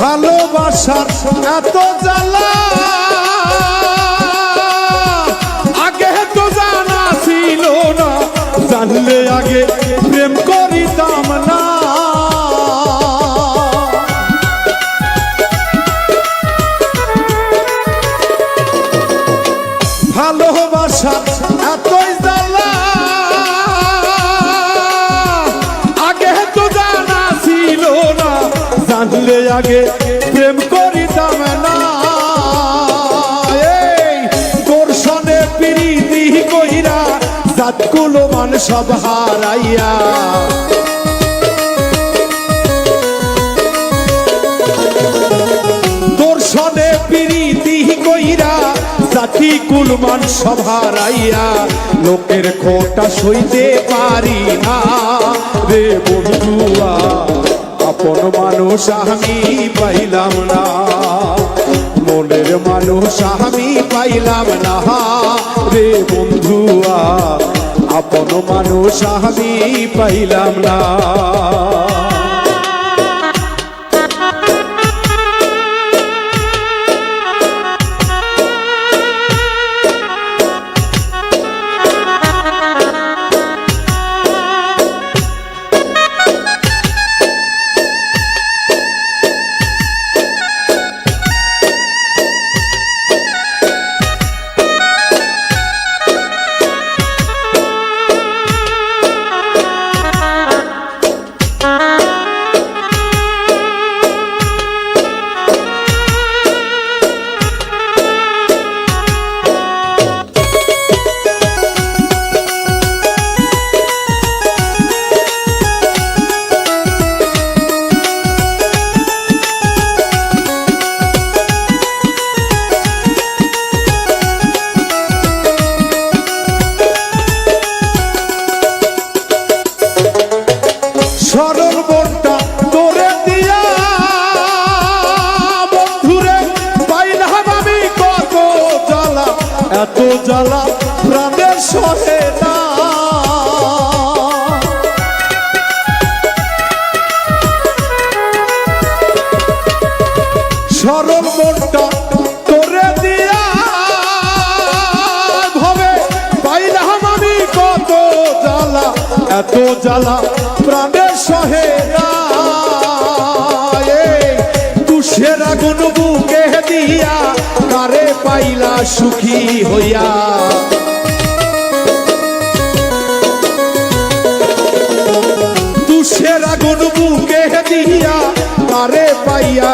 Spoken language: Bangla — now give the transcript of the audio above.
ভালোবাসার এত জ্বালা। আগে তো জানা ছিল না, জানলে আগে প্রেম করিতাম না। ভালোবাসার এতই জানলে আগে প্রেম করিতাম না। সনে পিরিতি কইরা জাতগুলো মান সব হারাইয়া। তোর সনে পিরিতি কইরা জাতি কুলমান সভারাইয়া লোকের খোটা সইতে পারি না রে বন্ধুয়া। আপন মানুষ আমি পাইলাম না। মনের মানুষ আমি পাইলাম না। রে বন্ধুয়া আপন মানুষ আমি পাইলাম না। প্রাণের সহে না সরল দিয়া ভবে, পাইলাম কত জ্বালা, এত জ্বালা প্রাণের সহে না। তুষের আগুন পাইলা সুখী হইয়া। তুষের আগুন বুকে দিয়া তারে পাইয়া